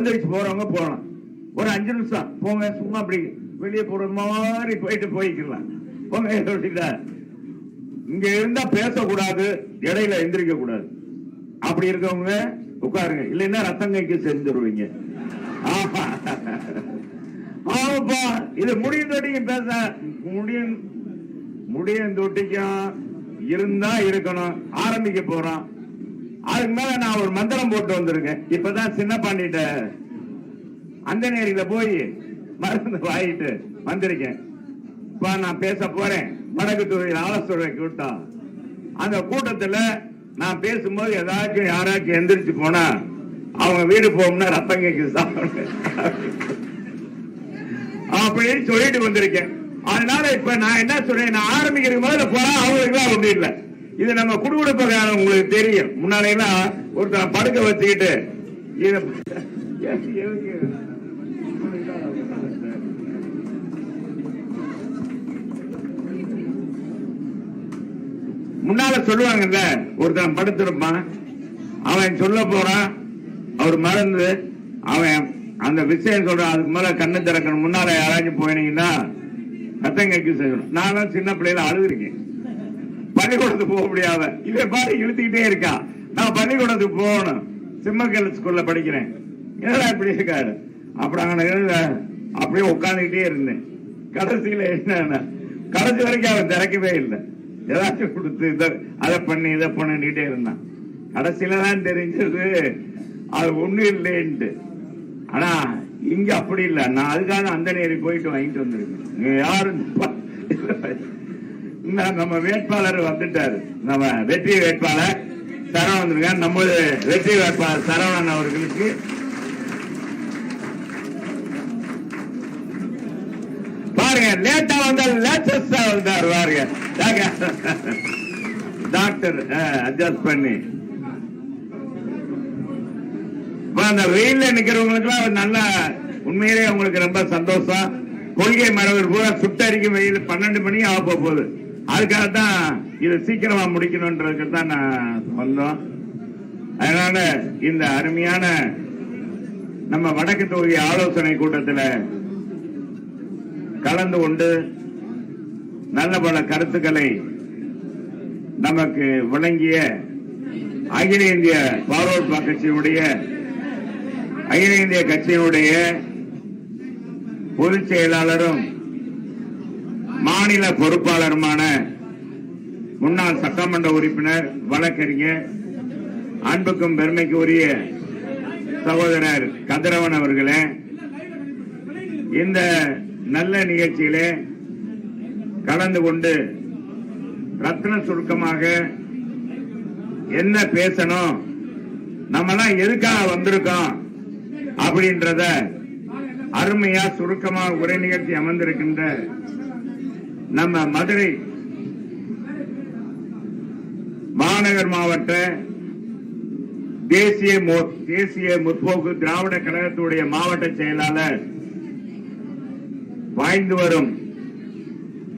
எந்திரிச்சு போறவங்க போகலாம் ஒரு அஞ்சு நிமிஷம். போங்க சும்மா அப்படி வெளியே போற மாதிரி போயிட்டு போய்க்கலாம். போங்க சொல்லிட்டா இங்க இருந்தா பேசக்கூடாது இடையில எந்திரிக்க கூடாது அப்படி இருக்கவங்க உட்காருங்க. இல்லைன்னா ரத்தங்கைக்கு செஞ்சிருவீங்க. ஆமா ஆமாப்பா இது முடியும் தொட்டிக்கும் பேச. முடியும். முடியும் தொட்டிக்கும் இருந்தா இருக்கணும். ஆரம்பிக்க போறான் அதுக்கு மேல நான் ஒரு மந்திரம் போட்டு வந்திருக்கேன். இப்பதான் சின்ன பாண்டிட்ட அந்த நேரில போய் மருந்து வாங்கிட்டு வந்திருக்கேன். இப்ப நான் பேச போறேன். வடக்கு தொழில் ஆலோசனை கூட்டம் அந்த கூட்டத்துல நான் பேசும்போது ஏதாச்சும் யாராச்சும் எந்திரிச்சு போனா அவங்க வீடு போகும்னா ரத்தம் கேக்குது அப்படின்னு சொல்லிட்டு வந்திருக்கேன். அதனால இப்ப நான் என்ன சொல்றேன் நான் ஆரம்பிக்கிறதுக்கு முதல்ல போனா அவங்களுக்கு ஒன்றும் இல்லை. இது நம்ம குடுகுடுப்பக்காரன் உங்களுக்கு தெரியும். முன்னால எல்லாம் படுக்க வச்சுக்கிட்டு முன்னால சொல்லுவாங்கல்ல ஒருத்தன் படுத்திருப்பான். அவன் சொல்ல போறான் அவர் மறந்து அவன் அந்த விஷயம் சொல்றான் அதுக்கு மேல கண்ணு திறக்கணும். முன்னால யாராச்சும் போயினீங்கன்னா ரத்தம் கைக்கு செய்யணும். நான் சின்ன பிள்ளையில அழுதுருக்கேன். பள்ளிக்கூடத்துக்கு போக முடியாத இவன் பாட்டு இழுத்துக்கிட்டே இருக்கான் நான் பள்ளிக்கூடத்துக்கு போகணும். சிம்மக்கல் ஸ்கூல்ல படிக்கிறேன். என்னடா இப்படி இருக்காரு? அப்புறம் அங்க அப்படியே உட்காந்துக்கிட்டே இருந்தேன். கடைசியில என்ன கடைசி வரைக்கும் அவன் திறக்கவே இல்லை. ஏதாச்சும் கொடுத்து இதை அதை பண்ணி இதை பண்ணிட்டே இருந்தான். கடைசியில தான் தெரிஞ்சது அது ஒண்ணு இல்லைன்ட்டு. ஆனா இங்க அப்படி இல்லை. நான் அதுக்காக அந்த நேரி போயிட்டு வாங்கிட்டு வந்திருக்கேன். யாரும் நம்ம வேட்பாளர் வந்துட்டாரு. நம்ம வெற்றி வேட்பாளர் சரவணன் வந்திருக்கார். நம்ம வெற்றி வேட்பாளர் சரவணன் அவர்களுக்கு. பாருங்க லேட்டா வந்தால் லேட்டஸ்டா வந்தார் பாருங்க. டாக்டர் அட்ஜஸ்ட் பண்ணி. அந்த வெயில்ல நிக்கிறவங்களுக்கு நல்லா நல்ல உங்களுக்கு ரொம்ப சந்தோஷம். கொள்கை மரபர் பூரா சுட்டரிக்கும் வெயில் பன்னெண்டு மணி ஆக போகுது. அதுக்காக தான் இது சீக்கிரமா முடிக்கணும்ன்றதுக்கு தான் நான் வந்தோம். அதனால இந்த அருமையான நம்ம வடக்கு தொகுதி ஆலோசனை கூட்டத்தில் கலந்து கொண்டு நல்ல பல கருத்துக்களை நமக்கு வழங்கிய அகில இந்திய பார்வர்ட் கட்சியினுடைய அகில இந்திய கட்சியினுடைய பொதுச் செயலாளரும் மாநில பொறுப்பாளருமான முன்னாள் சட்டமன்ற உறுப்பினர் வழக்கறிஞர் அன்புக்கும் பெருமைக்கு உரிய சகோதரர் கதிரவன் அவர்களே இந்த நல்ல நிகழ்ச்சியிலே கலந்து கொண்டு ரத்ன சுருக்கமாக என்ன பேசணும் நம்மலாம் எதுக்காக வந்திருக்கோம் அப்படின்றத அருமையா சுருக்கமாக உரை நிகழ்ச்சி அமர்ந்திருக்கின்ற நம்ம மதுரை மாநகர் மாவட்ட தேசிய தேசிய முற்போக்கு திராவிட கழகத்துடைய மாவட்ட செயலாளர் வாய்ந்து வரும்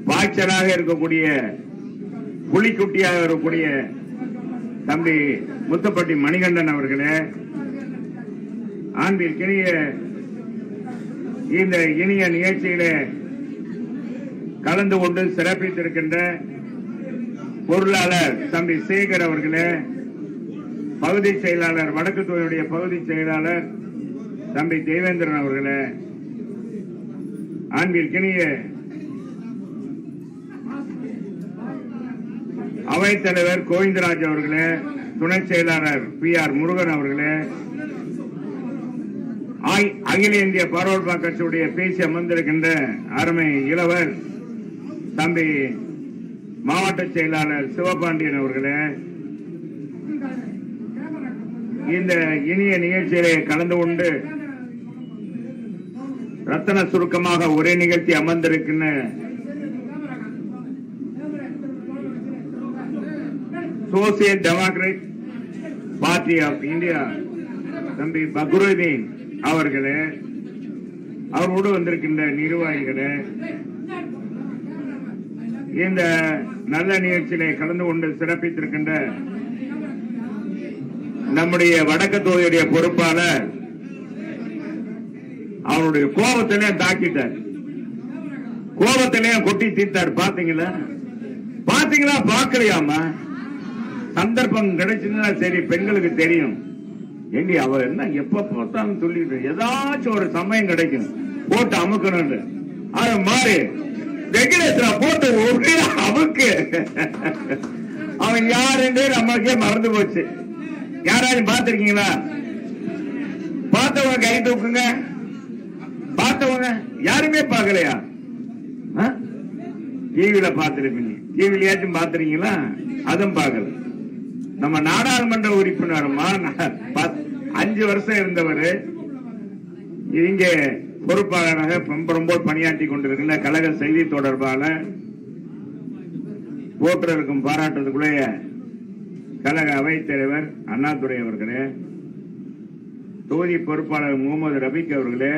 பாய்ச்சலாக இருக்கக்கூடிய புலிக்குட்டியாக இருக்கக்கூடிய தம்பி முத்தப்பட்டி மணிகண்டன் அவர்களே ஆண்டிற்கினிய இந்த இனிய நிகழ்ச்சியிலே கலந்து கொண்டு சிறப்பித்திருக்கின்ற பொருளாளர் தம்பி சேகர் அவர்களே பகுதி செயலாளர் வடக்கு தொகுதியுடைய பகுதி செயலாளர் தம்பி தேவேந்திரன் அவர்களே அன்பிற்கினிய அவைத்தலைவர் கோவிந்தராஜ் அவர்களே துணை செயலாளர் பி ஆர் முருகன் அவர்களே அகில இந்திய பரோல்பா கட்சியுடைய பேசி அமர்ந்திருக்கின்ற அருமை இளவர் தம்பி மாவட்ட செயலாளர் சிவபாண்டியன் அவர்களே இந்த இனிய நிகழ்ச்சியிலே கலந்து கொண்டு ரத்தன சுருக்கமாக ஒரே நிகழ்ச்சி அமர்ந்திருக்கின்ற social democrat party of India தம்பி பக்ருதீன் அவர்களே அவரோடு வந்திருக்கின்ற நிர்வாகிகளே இந்த நல்ல நிகழ்ச்சியிலே கலந்து கொண்டு சிறப்பித்திருக்கின்ற நம்முடைய வடக்கு தொகுதியுடைய பொறுப்பாளர் அவருடைய கோபத்திலே தாக்கிட்டார். கோபத்திலே கொட்டி தீர்த்தார். பாத்தீங்களா பாத்தீங்களா பாக்கலையாமா சந்தர்ப்பம் கிடைச்சதுன்னா சரி பெண்களுக்கு தெரியும். ஏண்டி அவ என்ன எப்ப பார்த்தாலும் சொல்லிட்டு ஏதாச்சும் ஒரு சமயம் கிடைக்கும். போட்டு அமுக்கணும் அது மாறி வெங்கடேஸ்வரா போட்டு ஒரே அவனுக்கு அவன் யாருன்னு நம்மளுக்கே மறந்து போச்சு. யாராச்சும் பார்த்திருக்கீங்களா? பார்த்தவங்க கை தூக்குங்க. பார்த்தவங்க யாருமே பார்க்கலையா? டிவியில பார்த்திருப்பீங்க. டிவிலயாச்சும் பார்த்திருக்கீங்களா? அதுவும் பார்க்கல. நம்ம நாடாளுமன்ற உறுப்பினருமா அஞ்சு வருஷம் இருந்தவர். இங்க பொறுப்பாளராக பெம்பரம்போல் பணியாற்றி கொண்டிருக்கின்ற கழக செய்தி தொடர்பாளர் போற்றலுக்கும் பாராட்டுறதுக்குள்ளே கழக அவைத்தலைவர் அண்ணாதுரை அவர்களே தொகுதி பொறுப்பாளர் முகமது ரபிக் அவர்களே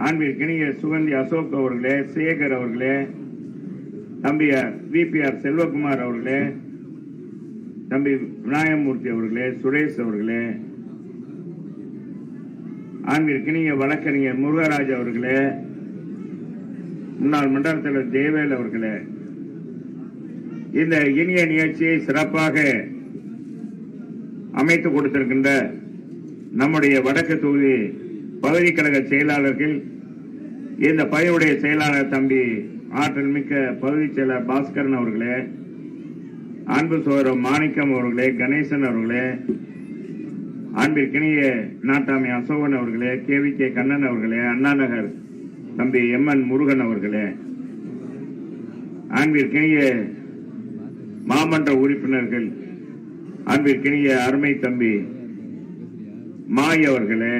ஆண்பிற்கினிய சுகந்தி அசோக் அவர்களே சேகர் அவர்களே தம்பி விபிஆர் செல்வகுமார் அவர்களே தம்பி விநாயகமூர்த்தி அவர்களே சுரேஷ் அவர்களே ஆண்பிற்கினிய வழக்கறிஞர் முருகராஜ் அவர்களே முன்னாள் மண்டல தலைவர் தேவேல் அவர்களே இந்த இனிய நிகழ்ச்சியை சிறப்பாக அமைத்து கொடுத்திருக்கின்ற நம்முடைய வடக்கு தொகுதி பகுதி கழக செயலாளர்கள் இந்த பகுதியுடைய செயலாளர் தம்பி ஆற்றல் மிக்க பகுதி செயலர் பாஸ்கரன் அவர்களே அன்பு சோதரம் மாணிக்கம் அவர்களே கணேசன் அவர்களே அன்பிற்கினிய நாட்டாமி அசோகன் அவர்களே கேவி கே கண்ணன் அவர்களே அண்ணா நகர் தம்பி எம் என் முருகன் அவர்களே அன்பிற்கினிய மாமன்ற உறுப்பினர்கள் அன்பிற்கினிய அருமை தம்பி மாய் அவர்களே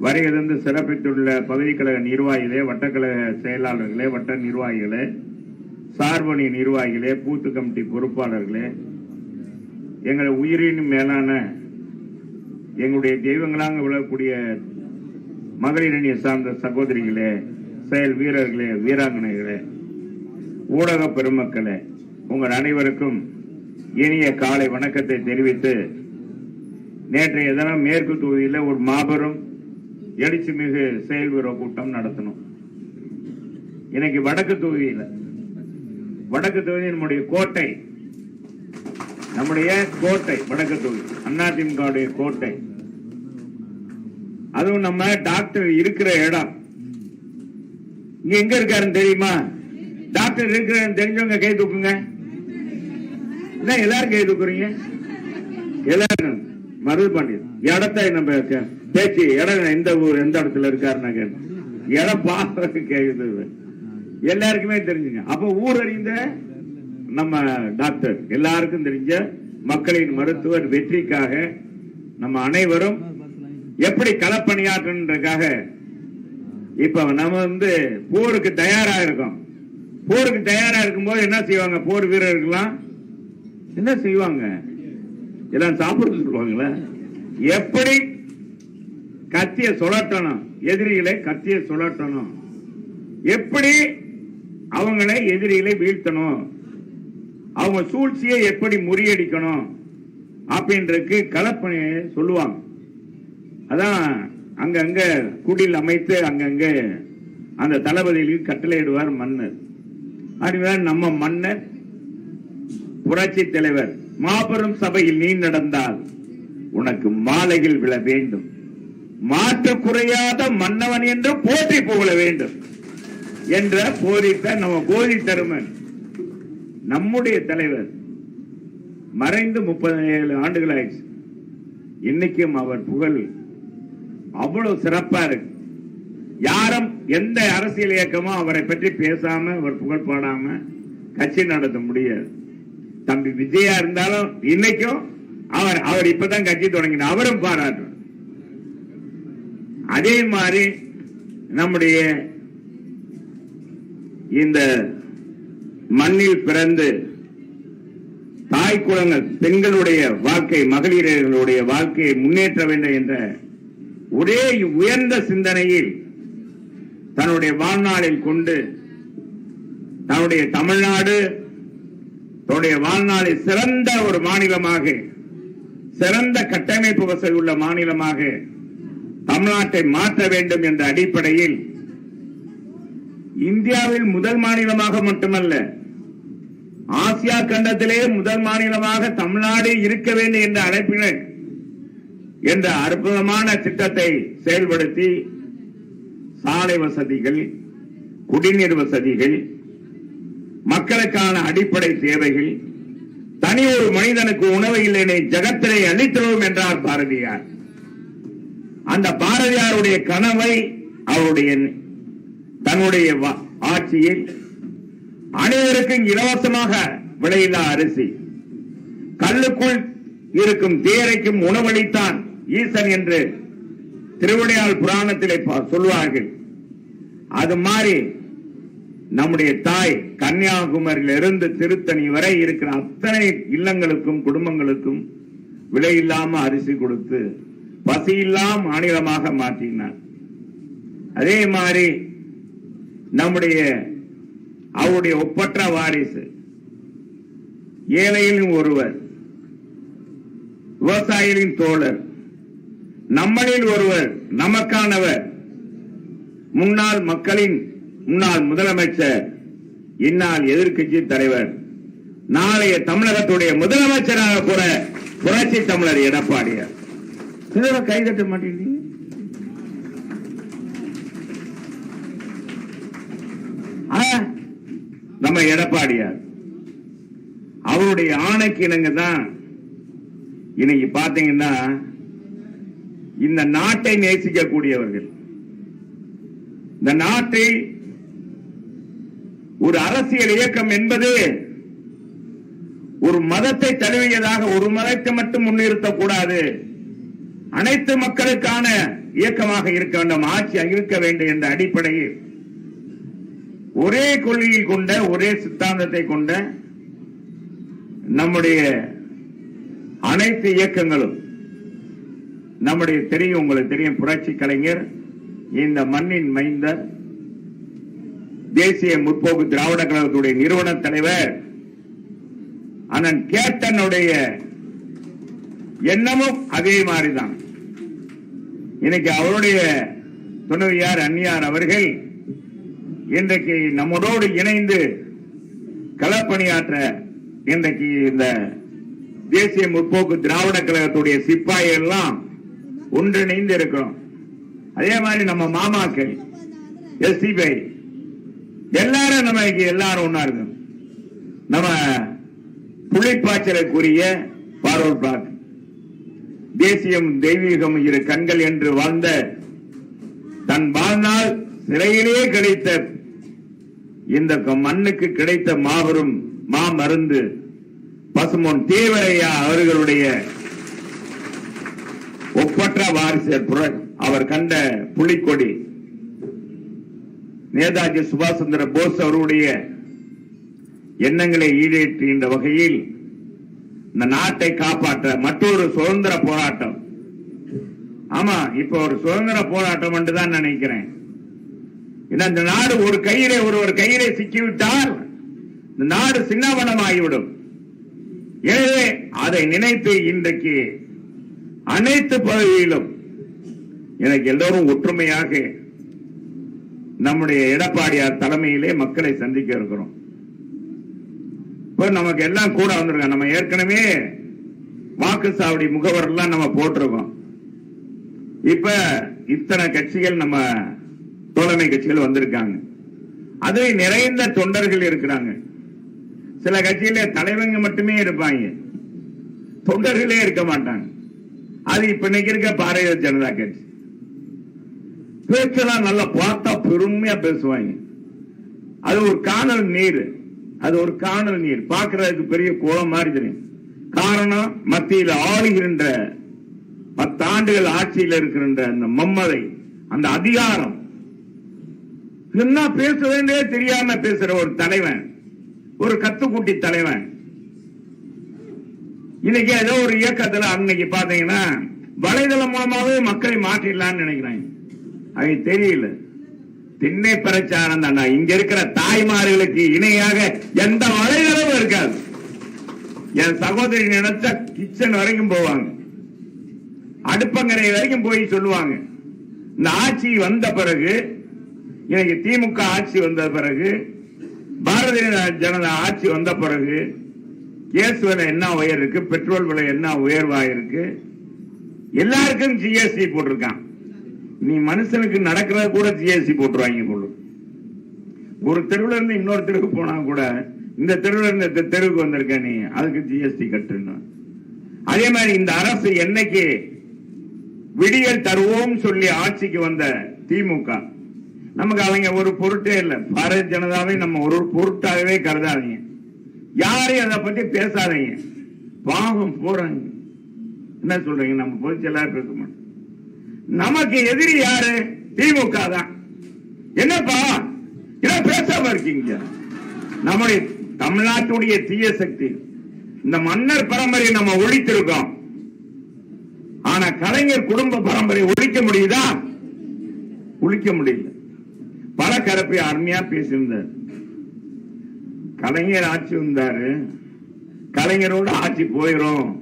வரையிலிருந்து சிறப்பித்துள்ள பகுதி கழக நிர்வாகிகளே வட்டக்கழக செயலாளர்களே வட்ட நிர்வாகிகளே சார்பணி நிர்வாகிகளே பூத்து கமிட்டி பொறுப்பாளர்களே எங்கள் உயிரின் மேலான எங்களுடைய தெய்வங்களாக விழக்கூடிய மகளிர் அணியை சார்ந்த சகோதரிகளே செயல் வீரர்களே வீராங்கனைகளே ஊடக பெருமக்களே உங்கள் அனைவருக்கும் இனிய காலை வணக்கத்தை தெரிவித்து நேற்றைய தினம் மேற்கு தொகுதியில் ஒரு மாபெரும் எழுச்சி மிகு செயல் வீர கூட்டம் நடத்தணும். இன்னைக்கு வடக்கு தொகுதியில் வடக்கு தொகுதி நம்முடைய கோட்டை நம்முடைய கோட்டை வடக்கு தொகுதி அதிமுகவுடைய கோட்டை அதுவும் நம்ம டாக்டர் இருக்கிற இடம். இங்க எங்க இருக்காருன்னு தெரியுமா? டாக்டர் இருக்கிற தெரிஞ்சவங்க கை தூக்குங்க. என்ன எல்லாரும் கை தூக்குறீங்க? எல்லாரும். மருது பாண்டியன் இடத்த நம்ம கே- பேச்சு இடம் எந்த ஊர் எந்த இடத்துல இருக்காருன்னு கேட்டேன் இடம் பார்க்க கேக்குது எல்லாருக்குமே தெரிஞ்சுங்க. அப்ப ஊர் அறிந்த நம்ம டாக்டர் எல்லாருக்கும் தெரிஞ்ச மக்களின் மருத்துவர் வெற்றிக்காக நம்ம அனைவரும் எப்படி களப்பணியாற்றுன்றதுக்காக இப்ப நம்ம வந்து போருக்கு தயாரா இருக்கோம். போருக்கு தயாரா இருக்கும்போது என்ன செய்வாங்க? போர் வீரர்கள்லாம் என்ன செய்வாங்க? எல்லாம் சாப்பிட சொல்லுவாங்களே எப்படி கத்திய சுழட்டணும்? எதிரிகளை கத்திய சுழட்டணும். எப்படி அவங்களை எதிரிகளை வீழ்த்தணும்? அவங்க சூழ்ச்சியை எப்படி முறியடிக்கணும்? அப்படின்றதுக்கு கலப்பணியை சொல்லுவாங்க. அதான் அங்கங்க குடில் அமைத்து அங்கங்க அந்த தளபதிகளுக்கு கட்டளையிடுவார் மன்னர். அதுதான் நம்ம மன்னர் புரட்சி தலைவர் மாபெரும் சபையில் நீ நடந்தால் உனக்கு மாலைகள் விழ வேண்டும். மாற்று குறையாத மன்னவன் என்று போற்றி புகழ வேண்டும் என்ற போதித்த நம்ம போதி தருமன். நம்முடைய தலைவர் மறைந்து முப்பது ஏழு ஆண்டுகள் ஆயிடுச்சு. இன்னைக்கும் அவர் புகழ் அவ்வளவு சிறப்பா இருக்கு. யாரும் எந்த அரசியல் இயக்கமும் அவரை பற்றி பேசாம அவர் புகழ் பாடாம கட்சி நடத்த முடியாது. தம்பி விஜயா இருந்தாலும் இன்னைக்கும் அவர் அவர் இப்பதான் கட்சி தொடங்கினார். அவரும் பாராட்டு. அதே மாதிரி நம்முடைய இந்த மண்ணில் பிறந்து தாய் குளங்கள் பெண்களுடைய வாழ்க்கை மகளிர்களுடைய வாழ்க்கையை முன்னேற்ற வேண்டும் என்ற ஒரே உயர்ந்த சிந்தனையில் தன்னுடைய வாழ்நாளில் கொண்டு தன்னுடைய தமிழ்நாடு தன்னுடைய வாழ்நாளில் சிறந்த ஒரு மாநிலமாக சிறந்த கட்டமைப்பு வசதி உள்ள மாநிலமாக தமிழ்நாட்டை மாற்ற வேண்டும் என்ற அடிப்படையில் இந்தியாவில் முதல் மாநிலமாக மட்டுமல்ல ஆசியா கண்டத்திலே முதல் மாநிலமாக தமிழ்நாடு இருக்க வேண்டும் என்ற அழைப்பினர் என்ற அற்புதமான திட்டத்தை செயல்படுத்தி சாலை வசதிகள் குடிநீர் வசதிகள் மக்களுக்கான அடிப்படை தேவைகள் தனி ஒரு மனிதனுக்கு உணவு இல்லைனை ஜகத்திலே அளித்தோம் என்றார் பாரதியார். அந்த பாரதியாருடைய கனவை அவருடைய தன்னுடைய வா- ஆட்சியில் அனைவருக்கும் இலவசமாக விளையில்லா அரிசி. கல்லுக்குள் இருக்கும் தேரைக்கும் உணவளித்தான் ஈசன் என்று திருவிடையாள் புராணத்திலே சொல்வார்கள் அது மாதிரி நம்முடைய தாய் கன்னியாகுமரியிலிருந்து திருத்தணி வரை இருக்கிற அத்தனை இல்லங்களுக்கும் குடும்பங்களுக்கும் விலை இல்லாம அரிசி கொடுத்து பசியில்லா மாநிலமாக மாற்றினார். அதே மாதிரி நம்முடைய அவருடைய ஒப்பற்ற வாரிசு ஏழையிலும் ஒருவர் விவசாயிகளின் தோழர் நம்மளில் ஒருவர் நமக்கானவர். முன்னாள் மக்களின் முன்னாள் முதலமைச்சர் இந்நாள் எதிர்க்கட்சி தலைவர். நாளைய தமிழகத்துடைய முதலமைச்சராக கூட புரட்சி தமிழர் எடப்பாடியார். கைதட்ட மாட்டேங்கிறீங்க நம்ம எடப்பாடியார். அவருடைய ஆணைக்கு இணங்க தான் இன்னைக்கு பாத்தீங்கன்னா இந்த நாட்டை நேசிக்கக்கூடியவர்கள். இந்த நாட்டை ஒரு அரசியல் இயக்கம் என்பது ஒரு மதத்தை தழுவியதாக ஒரு மதத்தை மட்டும் முன்னிறுத்தக்கூடாது. அனைத்து மக்களுக்கான இயக்கமாக இருக்க வேண்டும் ஆட்சி இருக்க வேண்டும் என்ற அடிப்படையில். ஒரே கொள்கையை கொண்ட ஒரே சித்தாந்தத்தை கொண்ட நம்முடைய அனைத்து இயக்கங்களும் நம்முடைய தெரியும் உங்களுக்கு தெரியும் புரட்சி கலைஞர் இந்த மண்ணின் மைந்தர் தேசிய முற்போக்கு திராவிட கழகத்துடைய நிறுவன தலைவர் அண்ணன் கேப்டனுடைய எண்ணமும் அதே மாதிரிதான். இன்னைக்கு அவருடைய துணைவியார் அந்நியார் அவர்கள் இன்றைக்கு நம்மோடு இணைந்து களப்பணியாற்ற இன்றைக்கு இந்த தேசிய முற்போக்கு திராவிட கழகத்துடைய சிப்பாய் எல்லாம் ஒன்றிணைந்து இருக்கிறோம் அதே மாதிரி நம்ம மாமாக்கள் எஸ்டிபை எல்லாரும் நம்ம எல்லாரும் ஒன்னா இருக்கும். நம்ம புலிப்பாய்ச்சலுக்குரிய பார்வல் பிளாக் தேசியம் தெய்வீகம் இரு கண்கள் என்று வாழ்ந்த தன் வாழ்நாள் சிறையிலே கிடைத்த இந்த மண்ணுக்கு கிடைத்த மாபெரும் மாமருந்து பசுமொன் தேவரையா அவர்களுடைய ஒப்பற்ற வாரிசு அவர் கண்ட புலிக்கொடி நேதாஜி சுபாஷ் சந்திர போஸ் அவருடைய எண்ணங்களை ஈடேற்றுகின்ற வகையில் இந்த நாட்டை காப்பாற்ற மற்றொரு சுதந்திர போராட்டம். ஆமா இப்ப ஒரு சுதந்திர போராட்டம் என்று தான் நினைக்கிறேன் இந்த நாடு ஒரு கையிலே ஒரு கையிலே சிக்கிவிட்டால் இந்த நாடு சின்னவனமாகிவிடும். எனவே அதை நினைத்து இன்றைக்கு அனைத்து பகுதியிலும் எனக்கு எல்லோரும் ஒற்றுமையாக நம்முடைய எடப்பாடியார் தலைமையிலே மக்களை சந்திக்க இருக்கிறோம். இப்ப நமக்கு எல்லாம் கூட வந்திருக்கோம் நம்ம ஏற்கனவே வாக்குச்சாவடி முகவர் எல்லாம் நம்ம போட்டிருக்கோம். இப்ப இத்தனை கட்சிகள் நம்ம தோழமை கட்சிகள் வந்திருக்காங்க. அது நிறைந்த தொண்டர்கள் இருக்கிறாங்க. சில கட்சியில தலைவங்க மட்டுமே இருப்பாங்க. தொண்டர்களே இருக்க மாட்டாங்க. அது இப்ப இன்னைக்கு இருக்க பாரதிய ஜனதா கட்சி. பேச்செல்லாம் நல்லா பார்த்தா பெருமையா பேசுவாங்க. அது ஒரு காணல் நீர். அது ஒரு காணல் நீர். பாக்குறதுக்கு பெரிய குளம் மாதிரி தெரியும். காரணம் மத்தியில் ஆளுகின்ற பத்தாண்டுகள் ஆட்சியில் இருக்கின்ற அந்த மம்மதை அந்த அதிகாரம். என்ன பேச தெரியாம பேசுற ஒரு தலைவன். ஒரு கத்துக்குட்டி தலைவன். இன்னைக்கு ஏதோ ஒரு இயக்கத்துல அன்னைக்கு பாத்தீங்கன்னா வலைதளம் மூலமாவே மக்களை மாற்றிடலாம்னு நினைக்கிறாங்க அது தெரியல. திண்ணை பிரச்சாரம் தானா இங்க இருக்கிற தாய்மார்களுக்கு இணையாக எந்த வலைதளமும் இருக்காது. என் சகோதரி நினைச்சா கிச்சன் வரைக்கும் போவாங்க. அடுப்பங்கரை வரைக்கும் போய் சொல்லுவாங்க. இந்த ஆட்சி வந்த பிறகு எனக்கு திமுக ஆட்சி வந்த பிறகு பாரதிய ஜனதா ஆட்சி வந்த பிறகு கேஸ் விலை என்ன உயர் இருக்கு? பெட்ரோல் விலை என்ன உயர்வா இருக்கு? எல்லாருக்கும் ஜிஎஸ்டி போட்டிருக்கான். நீ மனுஷனுக்கு நடக்கிறத கூட ஜிஎஸ்டி போட்டுருவாங்க போல. ஒரு தெருவுல இருந்து இன்னொரு தெருவுக்கு போனா கூட இந்த தெருவுல இருந்து இந்த தெருவுக்கு வந்திருக்க நீ அதுக்கு ஜிஎஸ்டி கட்டணும் அதே மாதிரி இந்த அரசு என்னைக்கு விடியல் தருவோம் சொல்லி ஆட்சிக்கு வந்த திமுக நமக்கு அவங்க ஒரு பொருட்டே இல்லை. பாரதிய ஜனதாவை நம்ம ஒரு பொருட்டாகவே கருதாதீங்க. யாரையும் அதை பத்தி பேசாதீங்க. பாவம் போறாங்க. என்ன சொல்றீங்க? நம்ம பொதுச்செல்லாம் பேச மாட்டோம். நமக்கு எதிரி யாரு? திமுக தான். என்னப்பா? என்ன பேசாம இருக்கீங்க. நம்முடைய தமிழ்நாட்டுடைய தீய சக்தி. இந்த மன்னர் பரம்பரையை நம்ம ஒழித்திருக்கோம். ஆனா கலைஞர் குடும்ப பரம்பரை ஒழிக்க முடியுதா? ஒழிக்க முடியல. பல கரப்பை அருமையா பேசியிருந்தார். கலைஞர் ஆட்சி வந்தாரு. கலைஞரோட ஆட்சி போயிடும்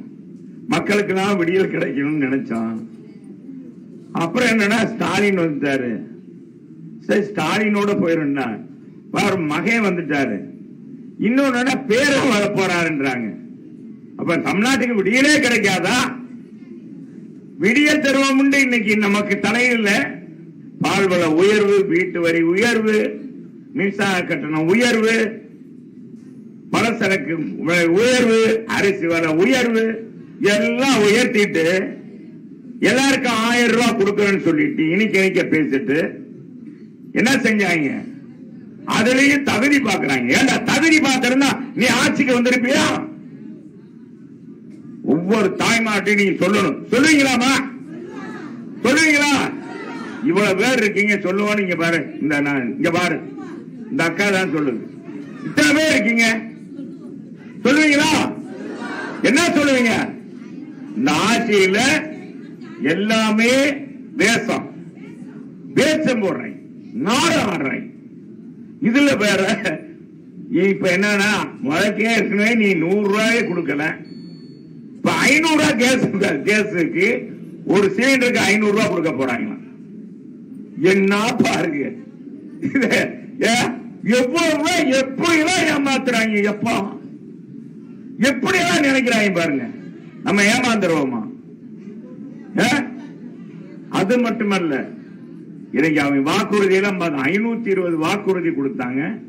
மக்களுக்கெல்லாம் விடியல் கிடைக்கணும்னு நினைச்சான். அப்புறம் என்னன்னா ஸ்டாலின் வந்துட்டாரு. சரி ஸ்டாலினோட போயிருந்தா பாரு மகன் வந்துட்டாரு. இன்னொன்னு பேரும் வர போறாருன்றாங்க. அப்ப தமிழ்நாட்டுக்கு விடியலே கிடைக்காதா? விடியல் உண்டு இன்னைக்கு. நமக்கு தலையில் பால்வள உயர்வு வீட்டு வரி உயர்வு மின்சார கட்டணம் உயர்வு பலசரக்கு உயர்வு அரிசி வர உயர்வு எல்லாம் உயர்த்திட்டு எல்லாருக்கும் ஆயிரம் ரூபாய் கொடுக்கறேன்னு சொல்லிட்டு இனிக்க இனிக்க பேசிட்டு என்ன செஞ்சாங்க? அதுலயும் தகுதி பாக்குறாங்க. ஏண்டா தகுதி பார்த்திருந்தா நீ ஆட்சிக்கு வந்திருப்பியா? ஒவ்வொரு தாய்மாட்டையும் நீங்க சொல்லணும். சொல்லுவீங்களாமா சொல்லுவீங்களா? இவ்வளவு பேர் இருக்கீங்க சொல்லுவோம் நீங்க பாரு. இந்த நான் இங்க பாரு. இந்த அக்கா தான் சொல்லுங்க இத்தனை பேர் இருக்கீங்க? சொல்லுவீங்களா? என்ன சொல்லுவீங்க? இந்த ஆட்சியில எல்லாமே வேஷம் வேஷம் போடுறேன். நாடம் ஆடுறேன். இதுல வேற இப்ப என்னன்னா முதக்கே ஏற்கனவே நீ நூறு ரூபாயே கொடுக்கல. இப்ப ஐநூறு ரூபாய் கேஸ் கேஸுக்கு ஒரு சிலிண்டருக்கு ஐநூறு ரூபாய் கொடுக்க போறாங்களா என்ன பாருங்க. ஏ, எவ்வளவு எப்படி ஏமாத்துறாங்க எப்பா? எப்படி எல்லாம் நினைக்கிறாங்க பாருங்க. நம்ம ஏமாந்துருவோமா? அது மட்டுமல்ல இன்னைக்கு அவன் வாக்குறுதி எல்லாம் ஐநூத்தி இருபது வாக்குறுதி கொடுத்தாங்க.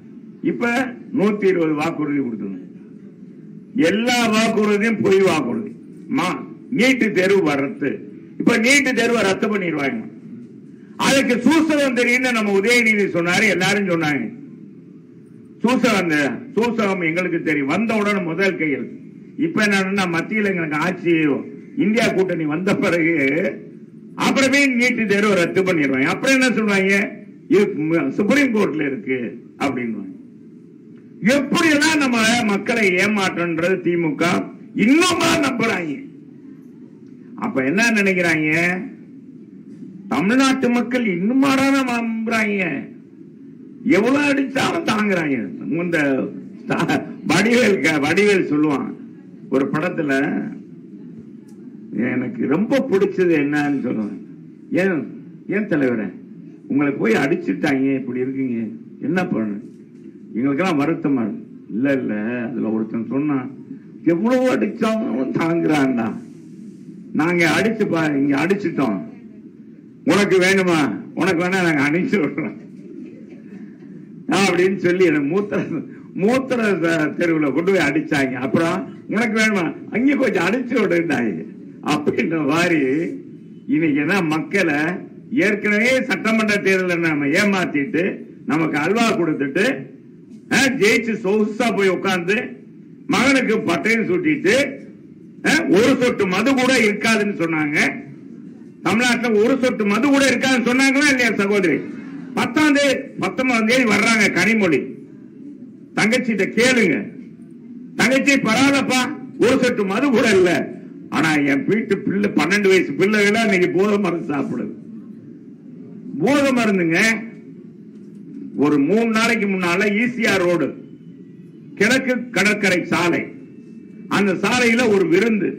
இப்ப நூத்தி இருபது வாக்குறுதி கொடுத்தாங்க எல்லா வாக்குறுதியும் பொய் வாக்குறுதி. மா நீட்டு தேர்வு வர்றது. இப்ப நீட்டு தேர்வை ரத்து பண்ணிடுவாங்க. அதுக்கு சூசகம் தெரியும்னு நம்ம உதயநிதி சொன்னாரு எல்லாரும் சொன்னாங்க. சூசகம் சூசகம் எங்களுக்கு தெரியும். வந்த உடனே முதல் கையில் இப்ப என்னன்னா மத்தியில் எங்களுக்கு ஆட்சி இந்தியா கூட்டணி வந்த பிறகு அப்புறமே நீட்டு தேர்வு ரத்து பண்ணிடுவாங்க. அப்புறம் என்ன சொல்லுவாங்க? சுப்ரீம் கோர்ட்ல இருக்கு அப்படின்னு எப்படி எல்லாம் நம்ம மக்களை ஏமாற்றன்றது திமுக? இன்னுமா நம்புறாங்க. அப்ப என்ன நினைக்கிறாங்க? தமிழ்நாட்டு மக்கள் இன்னுமாடான நம்புறாங்க. எவ்வளவு அடிச்சாலும் தாங்குறாங்க. இந்த வடிவேல் க- வடிவேல் சொல்லுவான். ஒரு படத்துல எனக்கு ரொம்ப பிடிச்சது என்னன்னு சொல்லுவேன். ஏன் ஏன் தலைவரே? உங்களை போய் அடிச்சுட்டாங்க இப்படி இருக்கீங்க. என்ன பண்ணு? எங்களுக்கெல்லாம் வருத்தமா இல்ல இல்ல அதுல ஒருத்தன் சொன்னான் எவ்வளவு அடிச்சாலும் தாங்குறான்டா. நாங்க அடிச்சு பா இங்க அடிச்சிட்டோம். உனக்கு வேணுமா? உனக்கு வேணா நாங்க அனுப்பிச்சு விடுறோம். அப்படின்னு சொல்லி என்ன மூத்திர மூத்திர தெருவில் கொண்டு போய் அடிச்சாங்க. அப்புறம் உனக்கு வேணுமா? அங்க கொஞ்சம் அடிச்சு விடுறாங்க அப்படின்ற மாதிரி இன்னைக்கு என்ன மக்களை ஏற்கனவே சட்டமன்ற தேர்தலில் நம்ம ஏமாத்திட்டு நமக்கு அல்வா கொடுத்துட்டு ஜெயிச்சு சொகுசா போய் உட்கார்ந்து மகனுக்கு பட்டையும் சுட்டிட்டு ஒரு சொட்டு மது கூட இருக்காதுன்னு சொன்னாங்க. தமிழ்நாட்டில் ஒரு சொட்டு மது கூட இருக்காதுன்னு சொன்னாங்களா இல்லையா சகோதரி? பத்தாம் தேதி பத்தொன்பதாம் தேதி வர்றாங்க கனிமொழி. தங்கச்சிட்ட கேளுங்க. தங்கச்சி பரவாயில்லப்பா ஒரு சொட்டு மது கூட இல்ல. ஆனா என் வீட்டு பிள்ளை பன்னெண்டு வயசு பிள்ளைகள இன்னைக்கு போத மருந்து சாப்பிடுது. போத மருந்துங்க ஒரு மூணு நாளைக்கு முன்னால ஈசிஆர் ரோடு கிழக்கு கடற்கரை சாலை. அந்த சாலையில ஒரு விருந்து.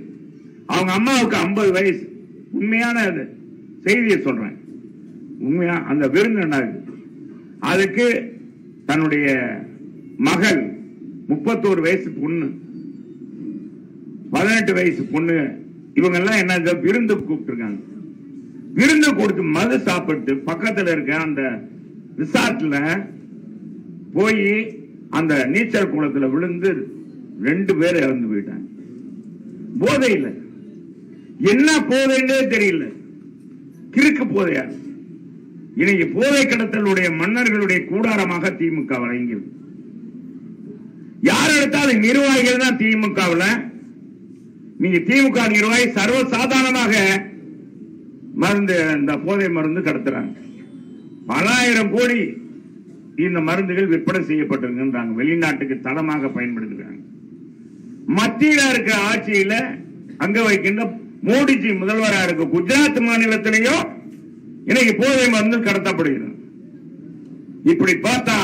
அவங்க அம்மாவுக்கு 50 வயசு. உண்மையான செய்தியை சொல்றேன். உண்மையா? அந்த விருந்து நடக்குது அதுக்கு தன்னுடைய மகள் முப்பத்தோரு வயசு பொண்ணு பதினெட்டு வயசு பொண்ணு இவங்க எல்லாம் என்ன இந்த விருந்து கூப்பிட்டுருக்காங்க. விருந்து கொடுத்து மது சாப்பிட்டு பக்கத்துல இருக்க அந்த ரிசார்ட்ல போய் அந்த நீச்சல் குளத்துல விழுந்து ரெண்டு பேர் இறந்து போயிட்டாங்க. போதை இல்லை என்ன போதைன்னே தெரியல. கிறுக்கு போதையா? இன்னைக்கு போதை கடத்தலுடைய மன்னர்களுடைய கூடாரமாக திமுக வழங்கியது. யார் எடுத்தாலும் நிர்வாகிகள் தான் திமுகவில். நீங்க திமுக நிர்வாகி சர்வ சாதாரணமாக மருந்து இந்த போதை மருந்து கடத்துறாங்க. பலாயிரம் கோடி இந்த மருந்துகள் விற்பனை செய்யப்பட்டிருக்கின்றாங்க. வெளிநாட்டுக்கு தளமாக பயன்படுத்துகிறாங்க. மத்தியில இருக்கிற ஆட்சியில அங்க வைக்கின்ற மோடிஜி முதல்வராக இருக்க குஜராத் மாநிலத்திலையும் இன்னைக்கு போதை மருந்து கடத்தப்படுகிறது. இப்படி பார்த்தா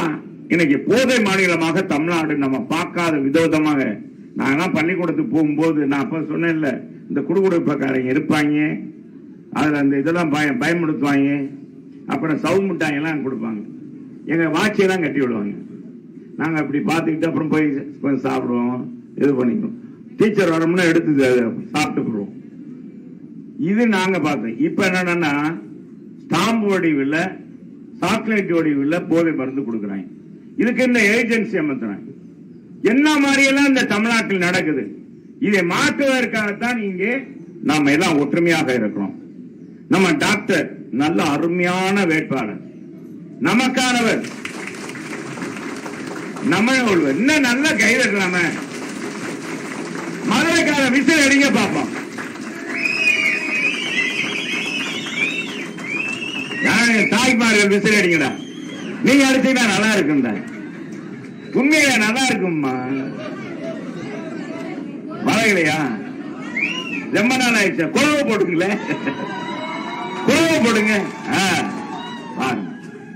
இன்னைக்கு போதை மாநிலமாக தமிழ்நாடு நம்ம பார்க்காத விதவிதமாக நாங்கெல்லாம் பள்ளிக்கூடத்துக்கு போகும்போது நான் அப்ப சொன்னேன்ல இந்த குடுகுடுப்பக்காரங்க இருப்பாங்க அதுல அந்த இதெல்லாம் பய பயமுடுத்துவாங்க அப்புறம் சவு மிட்டாய் எல்லாம் கொடுப்பாங்க. எங்க வாட்சியெல்லாம் கட்டி விடுவாங்க. நாங்க அப்படி பார்த்துக்கிட்டு அப்புறம் போய் கொஞ்சம் சாப்பிடுவோம் இது பண்ணிக்குவோம். டீச்சர் வரோம்னா எடுத்து சாப்பிட்டுக்குருவோம் இது நாங்க பார்த்தோம். இப்ப என்னன்னா சாம்பு வடிவில் சாக்லேட் வடிவில் போதை மருந்து கொடுக்குறாங்க. இதுக்கு இந்த ஏஜென்சி அமர்த்துறாங்க? என்ன மாதிரியெல்லாம் இந்த தமிழ்நாட்டில் நடக்குது? இதை மாற்றுவதற்காகத்தான் இங்கே நாம் எல்லாம் ஒற்றுமையாக இருக்கிறோம். நம்ம டாக்டர் நல்ல அருமையான வேட்பாளர். நமக்கானவர். நம்ம இன்னும் நல்ல கைதட்டலாம மதுரைக்கார விசில் அடிங்க பார்ப்போம் தாய்மார்கள் விசில் அடிங்கடா. நீங்க அடிச்சீங்கன்னா நல்லா இருக்கும்டா. உண்மையில நல்லா இருக்கும்மா. வரலையா ரொம்ப நாள் ஆயிடுச்சு. குழவு போடுங்களே குழவு போடுங்க. ஆ,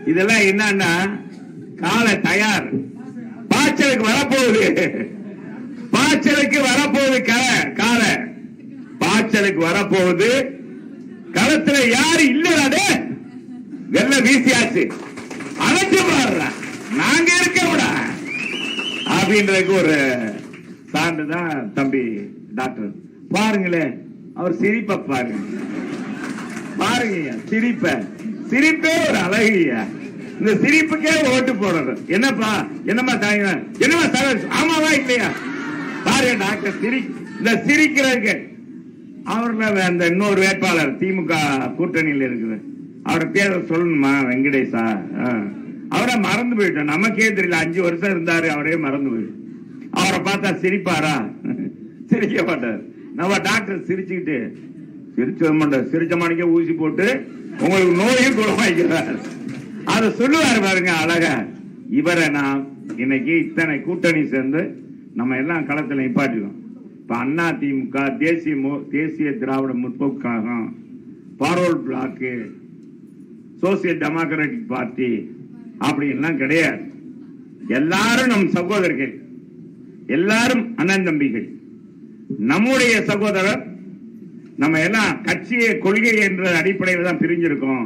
இதெல்லாம் என்னன்னா காலை தயார். பாய்ச்சலுக்கு வரப்போகுது. பாய்ச்சலுக்கு வரப்போகுது கரை காலை. பாய்ச்சலுக்கு வரப்போகுது. களத்துல யாரு இல்லடா வெள்ள வீசியாச்சு. அழைச்சு பாடுற. நாங்க இருக்க கூட. அப்படின்றதுக்கு ஒரு சான்று தான் தம்பி டாக்டர். பாருங்களேன் அவர் சிரிப்ப பாருங்க. பாருங்க சிரிப்ப. சிரிப்பே ஒரு அழகியா இந்த சிரிப்புக்கே ஓட்டு போடுறது. என்னப்பா என்னம்மா தாங்க என்னம்மா தலை ஆமாவா இல்லையா? பாருங்க டாக்டர் சிரி இந்த சிரிக்கிறதுக்கு. அவர்ல அந்த இன்னொரு வேட்பாளர் திமுக கூட்டணியில் இருக்குது. அவரை பேரை சொல்லணுமா வெங்கடேஷா? ஆ. அவரை மறந்து போயிட்டோம் நமக்கே தெரியல அஞ்சு வருஷம் இருந்தாரு அவரே மறந்து போயிட்டோம் அவரை பார்த்தா சிரிப்பாரா? சிரிக்க மாட்டார். நம்ம டாக்டர் சிரிச்சுக்கிட்டு சிரிச்ச மாட்டார். சிரிச்ச மாணிக்க ஊசி போட்டு உங்களுக்கு நோயும் குணமாக்கிறார் அதை சொல்லுவாரு பாருங்க அழகா. இவரை நான் இன்னைக்கு இத்தனை கூட்டணி சேர்ந்து நம்ம எல்லாம் களத்தில் நிப்பாட்டிடும் இப்ப அண்ணா திமுக தேசிய மு- தேசிய திராவிட முற்போக்கு கழகம் forward bloc social democratic party அப்படின்லாம் கிடையாது. எல்லாரும் நம் சகோதரர்கள். எல்லாரும் அண்ணன் தம்பிகள். நம்முடைய சகோதரர் நம்ம எல்லாம் கட்சியை கொள்கை என்ற அடிப்படையில் தான் பிரிஞ்சிருக்கோம்.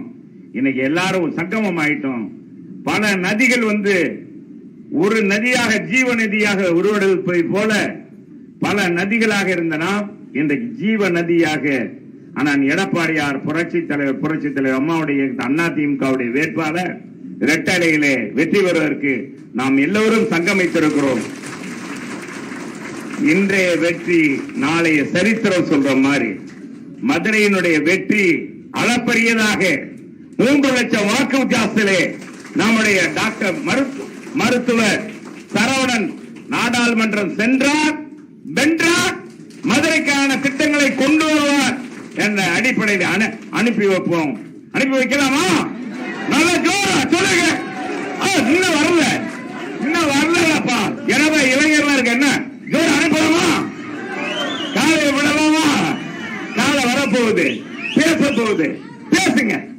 இன்னைக்கு எல்லாரும் சங்கமம் ஆயிட்டோம். பல நதிகள் வந்து ஒரு நதியாக ஜீவ நதியாக உருவெடுப்பதை போல பல நதிகளாக இருந்தனா. இன்றைக்கு ஜீவ நதியாக ஆனால் எடப்பாடியார் புரட்சி தலைவர் புரட்சி தலைவர் அம்மாவுடைய அண்ணா திமுகவுடைய வேட்பாளர் இரட்டலையிலே வெற்றி பெறுவதற்கு நாம் எல்லோரும் சங்கமித்திருக்கிறோம். இன்றைய வெற்றி நாளைய சரித்திரம் சொல்ற மாதிரி மதுரையினுடைய வெற்றி அளப்பரியதாக மூன்று லட்சம் வாக்கு வித்தியாசத்திலே நம்முடைய டாக்டர் மருத்துவர் சரவணன் நாடாளுமன்றம் சென்றார் வென்றார் மதுரைக்கான திட்டங்களை கொண்டு வருவார். என்ற அடிப்படையில் அனு- அனுப்பி வைப்போம். அனுப்பி வைக்கலாமா? நல்ல ஜோரா சொல்லுங்க. ஆ, இன்னும் வரல. இன்னும் வரலப்பா எனவே இளைஞர்லாம் இருக்கு என்ன? ஜோர் அனுப்பலாமா? காலை விடலாமா? காலை வரப்போகுது. பேச போகுது பேசுங்க.